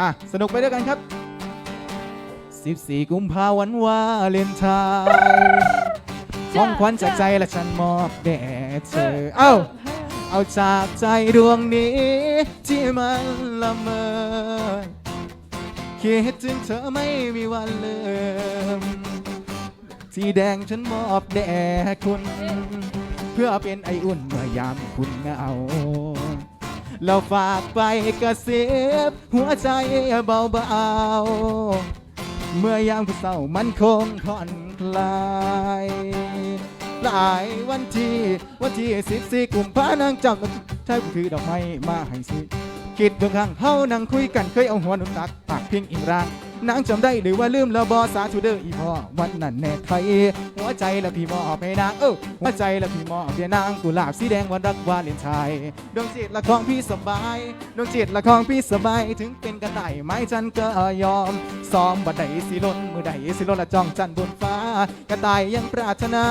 อะ สนุกไปด้วยกันครับ 14 กุมภาวันวาเลนไทน์ของขวัญจากใจและฉันมอบแด่เธอ เอ้า เอาจากใจดวงนี้ ที่มันละเมอคิดถึงเธอไม่มีวันลืมสีแดงฉันมอบแด่คุณ เพื่อเป็นไออุ่นเมื่อยามคุณเหงา เราฝากไปกระซิบหัวใจเบาๆ เมื่อยามผู้เศร้ามันคงผ่อนคลายหลายวันที่วันที่สิบสี่กุมภานางจำใช่คือดอกไม้มาให้สิคิดเบื้องข้างเฮานั่งคุยกันเคยเอาหัวหนุนตักปากเพียงอิมร่าง นางจำได้หรือว่าลืมแล้วบอสาธุเดออีพ่อวันนั้นแน่ไทยหัวใจแล้วพี่มอบให้นางเออหัวใจแล้วพี่มอบให้นางกุหลาบสีแดงวันรักวาเลนไทน์ดวงจิตละของพี่สบายดวงจิตละของพี่สบายถึงเป็นกันได้ไหมจันก็ยอมซ้อมบัดใดสิล้นมือใดสิล้นละจ้องจันบนฟ้า กระต่ายยังปรารถนา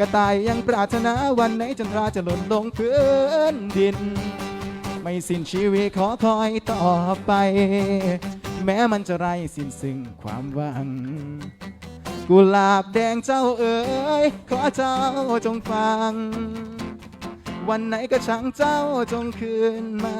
กระต่ายยังปรารถนาวันไหนจันทราจะหล่นลงพื้นดิน ไม่สิ้นชีวิตขอคอยต่อไป แม้มันจะไร้สิ้นซึ่งความหวัง กุหลาบแดงเจ้าเอ๋ยขอเจ้าจงฟัง วันไหนก็ช่างเจ้าจงคืนมา